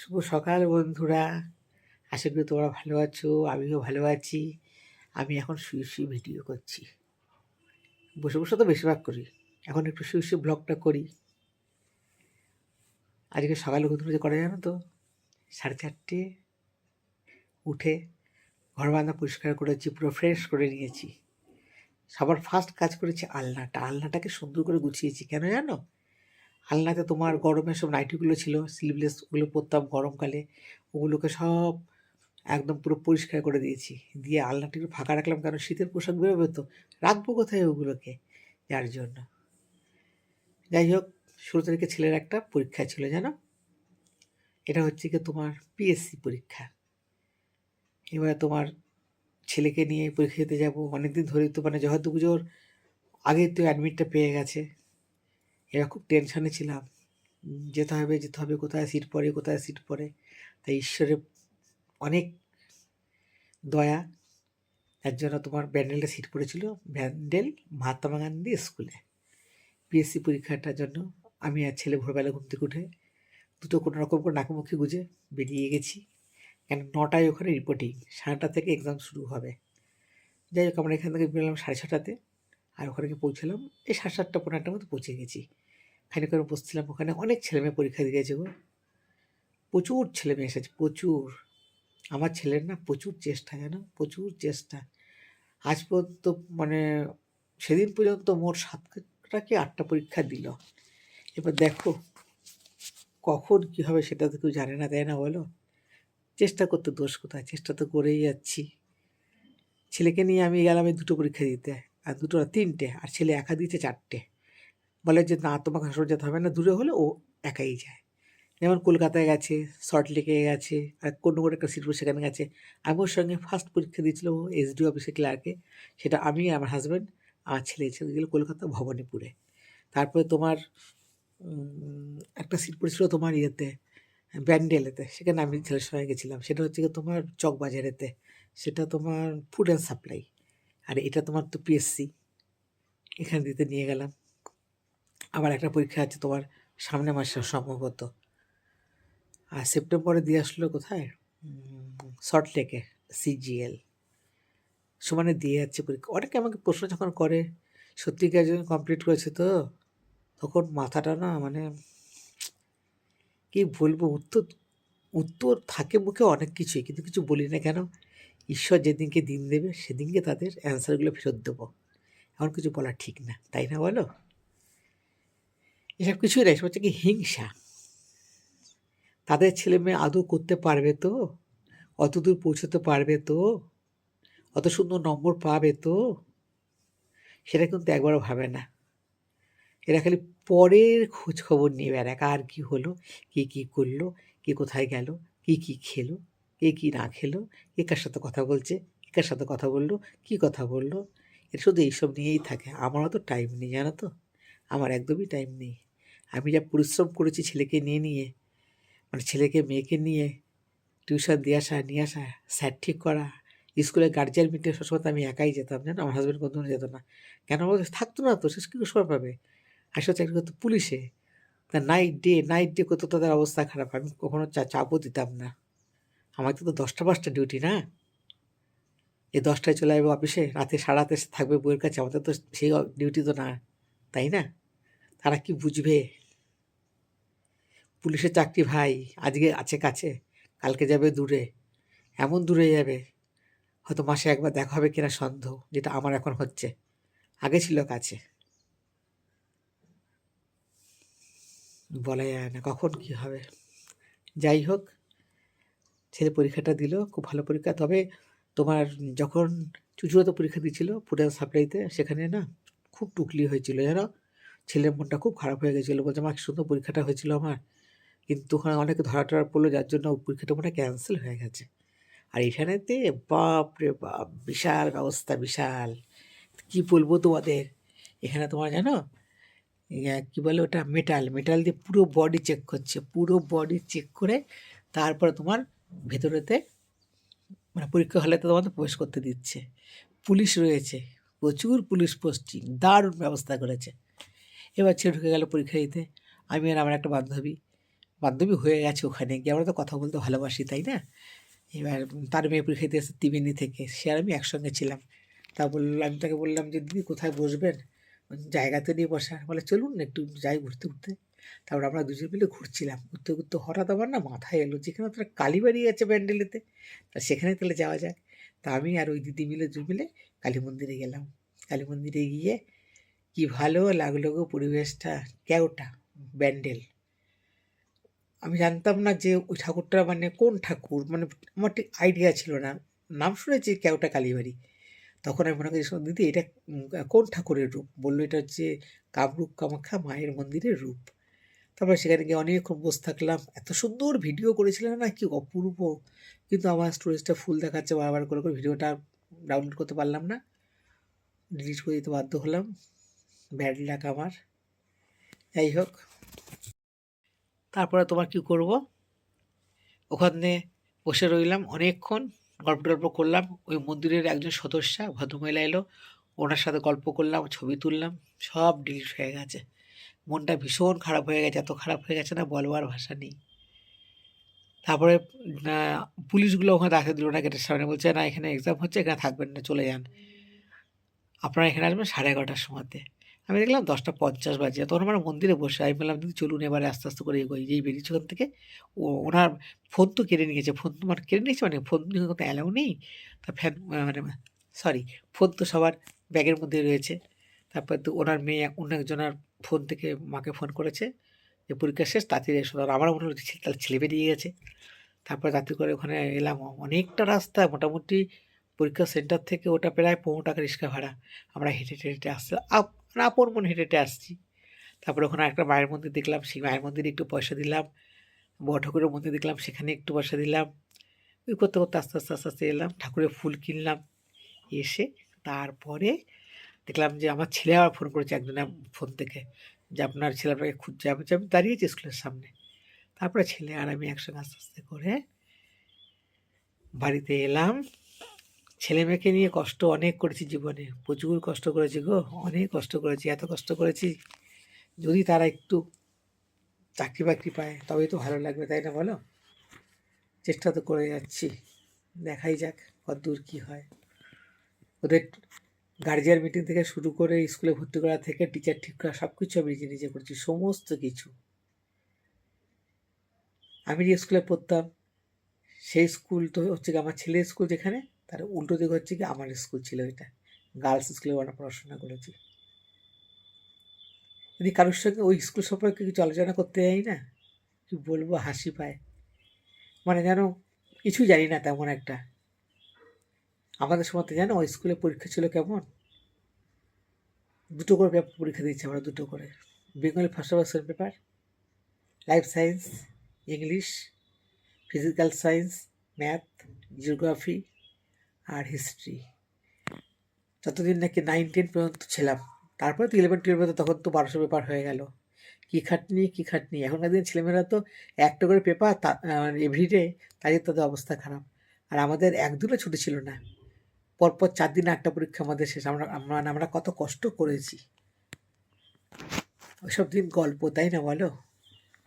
শুভ সকাল, বন্ধুরা। আশা করি তোমরা ভালো আছো, আমিও ভালো আছি। আমি এখন শুয়ে শুয়ে ভিডিও করছি। বসে বসে তো বেশিরভাগ করি। এখন একটু শুয়ে শুয়ে ব্লগটা করি। আজকে সকালে ঘুম যে করা জানো তো? সাড়ে চারটে উঠে ঘর বান্ধা পরিষ্কার করেছি, পুরো ফ্রেশ করে নিয়েছি। সবার ফার্স্ট কাজ করেছি আলনাটা। আলনাটাকে সুন্দর করে গুছিয়েছি। কেন জানো? আলনাতে তোমার গরমের সব নাইটিগুলো ছিল স্লিভলেস ওগুলো পরতাম গরমকালে। ওগুলোকে সব একদম পুরো পরিষ্কার করে দিয়েছি। দিয়ে আলনাটা ফাঁকা রাখলাম কারণ শীতের পোশাক বেরোবে তো। রাখব কোথায় ওগুলোকে? যার জন্য। যাই হোক, ষোলো তারিখে ছেলের একটা পরীক্ষা ছিল, জানো? এটা হচ্ছে কি তোমার পিএসসি পরীক্ষা। এবার তোমার ছেলেকে নিয়ে পরীক্ষা দিতে যাব। অনেকদিন ধরে তো মানে জহরদু পুজোর আগে তো অ্যাডমিটটা পেয়ে গেছে। এরা খুব টেনশানে ছিলাম। যেতে হবে যেতে হবে, কোথায় সিট পড়ে, কোথায় সিট পড়ে। তাই ঈশ্বরের অনেক দয়া। তার জন্য তোমার ব্যান্ডেলটা সিট পড়েছিল, ব্যান্ডেল মহাত্মা গান্ধী স্কুলে। পিএসসি পরীক্ষাটার জন্য আমি আর ছেলে ভোরবেলা ঘুম থেকে উঠে দুটো কোনো রকম করে নাকমুখি গুজে বেরিয়ে গেছি। কেন, নটায় ওখানে রিপোর্টিং সাড়েটা থেকে এক্সাম শুরু হবে। যাই হোক, আমরা এখান থেকে বেরোলাম সাড়ে ছটাতে, আর ওখানে গিয়ে পৌঁছলাম, এই সাড়ে সাতটা পনেরোটার মতো পৌঁছে গেছি। খানিক করে বসছিলাম ওখানে। অনেক ছেলেমেয়ে পরীক্ষা দিয়েছে গো। প্রচুর ছেলেমেয়ে এসেছে, প্রচুর। আমার ছেলের না প্রচুর চেষ্টা, জানো? প্রচুর চেষ্টা। আজ পর্যন্ত মানে সেদিন পর্যন্ত মোট সাতটা কি আটটা পরীক্ষা দিল। এবার দেখো কখন কী হবে সেটা তো কেউ জানে না দেয় না বলো? চেষ্টা করতে দোষ কোথায়? চেষ্টা তো করেই যাচ্ছি। ছেলেকে নিয়ে আমি গেলাম দুটো পরীক্ষা দিতে, আর দুটো তিনটে, আর ছেলে একা দিয়েছে চারটে। বলে যে, না, তোমাকে হাসপাতাল যেতে হবে না, দূরে হলে ও একাই যায়। যেমন কলকাতায় গেছে সল্ট লেকে গেছে, আর কোনো কোনো একটা সিটপুর সেখানে গেছে। আমি ওর সঙ্গে ফার্স্ট পরীক্ষা দিয়েছিল ও এসডি অফিসে ক্লার্কে সেটা আমি আমার হাজব্যান্ড আমার ছেলে ছেলে গেল কলকাতা ভবানীপুরে। তারপরে তোমার একটা সিট পড়েছিল তোমার ইয়েতে, ব্যান্ডেলেতে। সেখানে আমি ছেলের সঙ্গে গেছিলাম। সেটা হচ্ছে গিয়ে তোমার চকবাজারেতে। সেটা তোমার ফুড অ্যান্ড সাপ্লাই আর এটা তোমার তো পিএসসি এখানে দিতে নিয়ে গেলাম। আবার একটা পরীক্ষা আছে তোমার সামনে মাসে সম্ভবত। আর সেপ্টেম্বরে দিয়ে আসলো কোথায়? শর্ট লেকে সিজিএল সমানে দিয়ে যাচ্ছে পরীক্ষা। অনেকে আমাকে প্রশ্ন যখন করে সত্যিকার জন্য কমপ্লিট করেছে তো? তখন মাথাটা না মানে কি বলব, উত্তর উত্তর থাকে মুখে অনেক কিছুই, কিন্তু কিছু বলি না কেন? ঈশ্বর যেদিনকে দিন দেবে, সেদিনকে তাদের অ্যান্সারগুলো ফেরত দেবো। এমন কিছু বলা ঠিক না, তাই না বলো? এসব কিছুই না এসব হচ্ছে কি হিংসা। তাদের ছেলে মেয়ে আদৌ করতে পারবে তো? অত দূর পৌঁছতে পারবে তো? অত সুন্দর নম্বর পাবে তো? সেটা কিন্তু একবারও ভাবে না। এরা খালি পরের খোঁজ খবর নিয়ে বেড়ায় আর কি হলো, কে কী করল, কে কোথায় গেল, কে কী খেলো, কে কী না খেলো, কে কার সাথে কথা বলছে, কে কার সাথে কথা বলল, কি কথা বলল। এটা শুধু এইসব নিয়েই থাকে। আমারও তো টাইম নেই, জানো তো? আমার একদমই টাইম নেই। আমি যা পরিশ্রম করেছি ছেলেকে নিয়ে নিয়ে মানে ছেলেকে, মেয়েকে নিয়ে টিউশন দিয়ে আসা, নিয়ে আসা স্যার ঠিক করা স্কুলে গার্জিয়ান মিটিং সবসময় আমি একাই যেতাম, জানো? আমার হাজব্যান্ড কোনোদিন যেত না। কেন? বলতো থাকতো না তো শেষ কী সময় পাবে? আসলে চাকরি করতো পুলিশে। তা নাইট ডে নাইট ডে করতো তাদের অবস্থা খারাপ, আমি কখনো চা, চাপও দিতাম না। আমাদের তো দশটা পাঁচটা ডিউটি না? এই দশটায় চলে যাবে অফিসে রাতে সারা রাতে থাকবে বইয়ের কাছে, আমাদের তো সেই ডিউটি তো না, তাই না? তারা কি বুঝবে? পুলিশের চাকরি ভাই, আজকে আছে কাছে, কালকে যাবে দূরে, এমন দূরে যাবে, হয়তো মাসে একবার দেখা হবে কিনা সন্দেহ, যেটা আমার এখন হচ্ছে, আগে ছিল কাছে। বলা যায় না কখন কি হবে। যাই হোক, ছেলে পরীক্ষাটা দিল, খুব ভালো পরীক্ষা, তবে তোমার যখন চুচুড়াতে পরীক্ষা দিয়েছিল ফুডাল সাপ্লাইতে, সেখানে না খুব টুকলি হয়েছিল, জানো? ছেলের মনটা খুব খারাপ হয়ে গেছিল, বলছে আমার সুন্দর পরীক্ষাটা হয়েছিল আমার। কিন্তু ওখানে অনেকে ধরা টরা পড়ল, যার জন্য পরীক্ষাটা মনে ক্যান্সেল হয়ে গেছে। আর এখানেতে বাপ রে বাপ, বিশাল ব্যবস্থা, বিশাল। কি বলব তোমাদের? এখানে তোমার জানো? কি বলে ওটা? মেটাল মেটাল দিয়ে পুরো বডি চেক করছে। পুরো বডি চেক করে তারপরে তোমার ভেতরেতে মানে পরীক্ষা হলে তো তোমাদের প্রবেশ করতে দিচ্ছে। পুলিশ রয়েছে। প্রচুর পুলিশ পোস্টিং দারুণ ব্যবস্থা করেছে। এবার ছেলে ঢুকে গেল পরীক্ষা দিতে। আমি আর আমার একটা বান্ধবী বান্ধবী হয়ে গেছে ওখানে গিয়ে আমরা তো কথা বলতে ভালোবাসি তাই না? এবার তার মেয়ে পরীক্ষা এসে ত্রিবেণী থেকে সে আর আমি একসঙ্গে ছিলাম। তা বললাম আমি তাকে বললাম যে দিদি কোথায় বসবেন? বলছে, জায়গা তো নিয়ে বসার। বলে চলুন না একটু যাই ঘুরতে ঘুরতে। তারপর আমরা দুজন মিলে ঘুরছিলাম ঘুরতে ঘুরতে হঠাৎ আমার না মাথায় এলো যেখানে তোরা কালীবাড়ি আছে ব্যান্ডেলেতে তা সেখানে তাহলে যাওয়া যাক। তা আমি আর ওই দিদি মিলে দুই মিলে কালী মন্দিরে গেলাম। কালী মন্দিরে গিয়ে কি ভালো লাগল গো পরিবেশটা কেউটা ব্যান্ডেল আমি জানতাম না যে ওই ঠাকুরটা মানে কোন ঠাকুর? মানে আমার ঠিক আইডিয়া ছিল না। নাম শুনেছি কেউটা কালীবাড়ি। তখন আমি মনে করি, "শোনো দিদি, এটা কোন ঠাকুরের রূপ? বলল, এটা হচ্ছে কামরূপ কামাখ্যা মায়ের মন্দিরের রূপ। তারপরে সেখানে গিয়ে অনেকক্ষণ বসে থাকলাম। এত সুন্দর ভিডিও করেছিলাম না, কি অপূর্ব কিন্তু আমার স্টোরেজটা ফুল দেখাচ্ছে, বারবার করে করে ভিডিওটা ডাউনলোড করতে পারলাম না। ডিলিট করে দিতে বাধ্য হলাম। ব্যাড লাক আমার। যাই হোক। তারপরে তোমার কি করব? ওখানে বসে রইলাম অনেকক্ষণ, গল্প টল্প করলাম। ওই মন্দিরের একজন সদস্যা, ভদ্রমহিলা এলো। ওনার সাথে গল্প করলাম, ছবি তুললাম, সব ডিলিট হয়ে গেছে। মনটা ভীষণ খারাপ হয়ে গেছে, এত খারাপ হয়ে গেছে না বলবার ভাষা নেই। তারপরে পুলিশগুলো ওখানে রাখতে দিল না গেটের সামনে। বলছে, না, এখানে এক্সাম হচ্ছে, এখানে থাকবেন না, চলে যান। আপনারা এখানে আসবেন সাড়ে এগারোটার সময়তে। আমি দেখলাম দশটা পঞ্চাশ বাজে। তখন আমরা মন্দিরে বসে, আমি বললাম, দিদি, চলুন এবারে আস্তে আস্তে করে এগোই। যেই বেরিয়েছে ওখান থেকে, ও, ওনার ফোন তো কেড়ে নিয়েছে। ফোন তো মানে কেড়ে নিয়েছে মানে ফোন কোনো অ্যালাউ নেই। তা ফ্যান মানে সরি, ফোন তো সবার ব্যাগের মধ্যে রয়েছে। তারপর তো ওনার মেয়ে, অন্য একজনের ফোন থেকে মাকে ফোন করেছে যে, পরীক্ষা শেষ, তাড়াতাড়ি এসো। আর আমার মনে হচ্ছে তাহলে ছেলে বেরিয়ে গেছে। তারপরে তাড়াতাড়ি করে ওখানে এলাম। অনেকটা রাস্তা, মোটামুটি পরীক্ষা সেন্টার থেকে ওটা প্রায় পনেরো টাকা রিক্সা ভাড়া। আমরা হেঁটে হেঁটে হেঁটে আসতে আপ- মানে আপন মনে হেঁটে হেঁটে আসছি। তারপরে ওখানে একটা মায়ের মন্দির দেখলাম, সেই মায়ের মন্দিরে একটু পয়সা দিলাম। বড় ঠাকুরের মন্দির দেখলাম, সেখানে একটু পয়সা দিলাম। ওই করতে করতে আস্তে আস্তে আস্তে আস্তে এলাম, ঠাকুরের ফুল কিনলাম। এসে তারপরে দেখলাম যে আমার ছেলে আবার ফোন করেছে একজনের ফোন থেকে যে আপনার ছেলে আপনাকে খুঁজছে। আমি আমি দাঁড়িয়েছি স্কুলের সামনে। তারপরে ছেলে আর আমি একসঙ্গে আস্তে আস্তে করে বাড়িতে এলাম। ছেলে মেয়েকে নিয়ে কষ্ট অনেক করেছি জীবনে। প্রচুর কষ্ট করেছি গো, অনেক কষ্ট করেছি, এত কষ্ট করেছি। যদি তারা একটু চাকরি বাকরি পায়, তবেই তো ভালো লাগবে, তাই না বলো? চেষ্টা তো করে যাচ্ছি, দেখাই যাক কতদূর কী হয়। ওদের গার্জিয়ান মিটিং থেকে শুরু করে স্কুলে ভর্তি করা থেকে টিচার ঠিক করা সব কিছু আমি নিজে নিজে করছি, সমস্ত কিছু। আমি যে স্কুলে পড়তাম, সেই স্কুল তো হচ্ছে আমার ছেলের স্কুল যেখানে তার উল্টো দিক হচ্ছে কি আমার স্কুল ছিল এটা। গার্লস স্কুলে আমরা পড়াশোনা করেছি যদি কারোর সঙ্গে ওই স্কুল সম্পর্কে কিছু আলোচনা করতে যাই না, কি বলব, হাসি পায়। মানে যেন কিছু জানি না তেমন একটা। আমাদের সময় জানো ওই স্কুলে পরীক্ষা ছিল কেমন? দুটো করে পেপার পরীক্ষা দিচ্ছি আমরা দুটো করে। Bengali first version paper life science English physical science math geography আর হিস্ট্রি যতদিন নাকি নাইন টেন পর্যন্ত ছিলাম, তারপরে তো ইলেভেন টুয়েলভে তো তখন তো বারোশো পেপার হয়ে গেল। কী খাটনি কী খাটনি? এখনকার দিন ছেলেমেয়েরা তো একটা করে পেপার এভরিডে তাদের তাদের অবস্থা খারাপ। আর আমাদের এক দুটো ছুটি ছিল না। পরপর চার দিন আটটা পরীক্ষা আমাদের শেষ। আমরা আমরা আমরা কত কষ্ট করেছি। ওইসব দিন গল্প, তাই না বলো?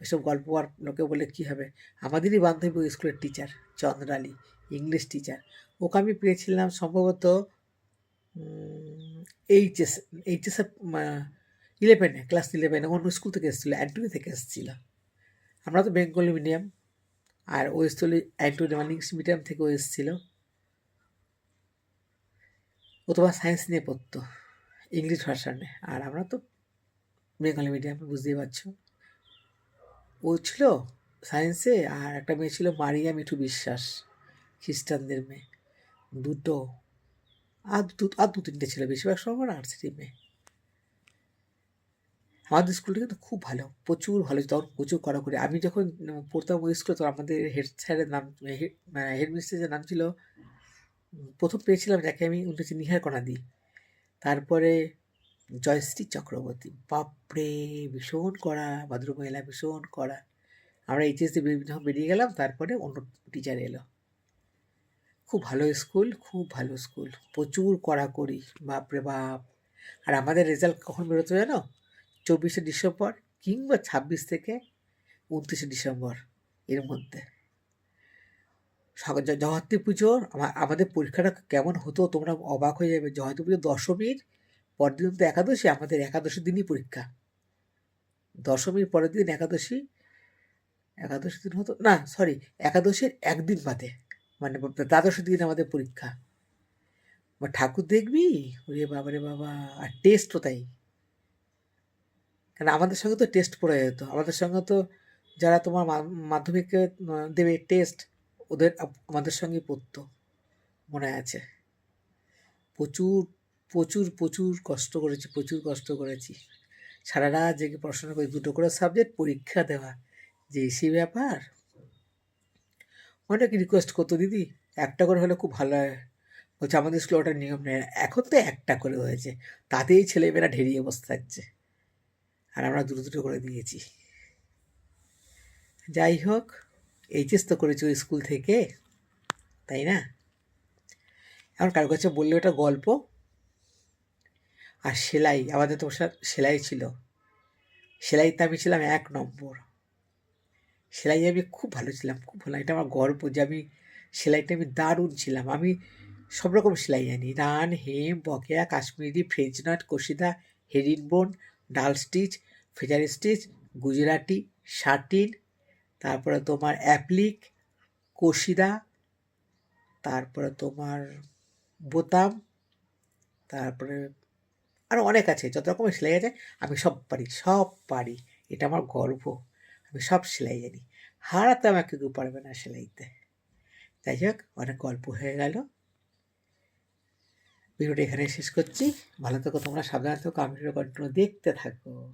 ওইসব গল্প আর লোকে বলে কী হবে? আমাদেরই বান্ধবী স্কুলের টিচার চন্দ্রালী ইংলিশ টিচার ওকে আমি পেয়েছিলাম সম্ভবত এইচএস এইচএসে ইলেভেনে ক্লাস ইলেভেনে অন্য স্কুল থেকে এসেছিল অ্যান্টনি থেকে এসেছিল। আমরা তো বেঙ্গলি মিডিয়াম আর ও এসেছিল অ্যান্টনি মানে ইংলিশ মিডিয়াম থেকে এসেছিল। ও তোমার সায়েন্স নিয়ে পড়তো ইংলিশ ভার্সানে আর আমরা তো বেঙ্গলি মিডিয়াম বুঝতেই পারছ। ও ছিল সায়েন্সে আর একটা মেয়ে ছিল মারিয়া মিঠু বিশ্বাস খ্রিস্টানদের মেয়ে। দুটো। আর দু আর দু তিনটে ছিল, বেশিরভাগ সময় আর্টসেরই মেয়ে আমাদের স্কুলটা কিন্তু খুব ভালো, প্রচুর ভালো তখন প্রচুর করা করে আমি যখন পড়তাম ওই স্কুলে তখন আমাদের হেড স্যারের নাম হেড মিস্ট্রেসের নাম ছিল প্রথম পেয়েছিলাম যাকে আমি উনি হচ্ছে নিহার কণা দিই তারপরে জয়শ্রী চক্রবর্তী। বাপরে, ভীষণ করা ভদ্রমহিলা ভীষণ করা আমরা এইচএস দিয়ে যখন বেরিয়ে গেলাম, তারপরে অন্য টিচার এলো। খুব ভালো স্কুল, খুব ভালো স্কুল। প্রচুর কড়াকড়ি, বাপরে বাপ। আর আমাদের রেজাল্ট কখন বেরোতো জানো? চব্বিশে ডিসেম্বর কিংবা ছাব্বিশ থেকে উনত্রিশে ডিসেম্বর এর মধ্যে। সক- জ- পুজোর আমা- আমাদের পরীক্ষাটা কেমন হতো তোমরা অবাক হয়ে যাবে। জগদ্ধাত্রী পুজো দশমীর পরের পরদিন তো একাদশী, আমাদের একাদশীর দিনই পরীক্ষা। দশমীর পরের দিন একাদশী একাদশী দিন হতো না সরি একাদশীর একদিন বাদে। মানে দ্বাদশী দিন আমাদের পরীক্ষা। বা ঠাকুর দেখবি? ওরে বাবা রে বাবা, আর টেস্টও তাই। কারণ আমাদের সঙ্গে তো টেস্ট পড়ে যেত। আমাদের সঙ্গে তো যারা তোমার মাধ্যমিকে দেবে টেস্ট ওদের আমাদের সঙ্গে পড়তো, মনে আছে। প্রচুর প্রচুর প্রচুর কষ্ট করেছি, প্রচুর কষ্ট করেছি। সারা রাত জেগে পড়াশোনা করে দুটো করে সাবজেক্ট পরীক্ষা দেওয়া। যে সে ব্যাপার অনেক রিকোয়েস্ট করতো দিদি? একটা করে হলে খুব ভালো হয়। বলছে, আমাদের স্কুলে ওটা নিয়ম নেই। এখন তো একটা করে হয়েছে। তাতেই ছেলেমেয়েরা ঢেরিয়ে বসে থাকছে। আর আমরা দুটো দুটো করে দিয়েছি। যাই হোক এইচএস তো করেছি ওই স্কুল থেকে, তাই না? এখন কারও কাছে বললে ওটা গল্প? আর সেলাই, আমাদের তো সেলাই ছিল। সেলাইতে আমি ছিলাম এক নম্বর। সেলাই আমি খুব ভালো ছিলাম, খুব ভালো। এটা আমার গর্ব যে আমি সেলাইটা আমি দারুণ ছিলাম। আমি সব রকম সেলাই জানি রান, হেম, বকেয়া, Kashmiri French knot kashida, herringbone, ডাল stitch, feather stitch, Gujarati, satin, তারপরে তোমার অ্যাপ্লিক, কষিদা, তারপরে তোমার বোতাম, তারপরে আরও অনেক আছে। যত রকমের সেলাই আছে, আমি সব পারি সব পারি। এটা আমার গর্ব। আমি সব সেলাই জানি। হারাতে আমাকে কেউ পারবে না সেলাইতে। তাই হোক, অনেক গল্প হয়ে গেল। ভিডিওটা এখানে শেষ করছি। ভালো থেকো তোমরা, সাবধানে থেকো আমি কন্টিনিউ দেখতে থাকো।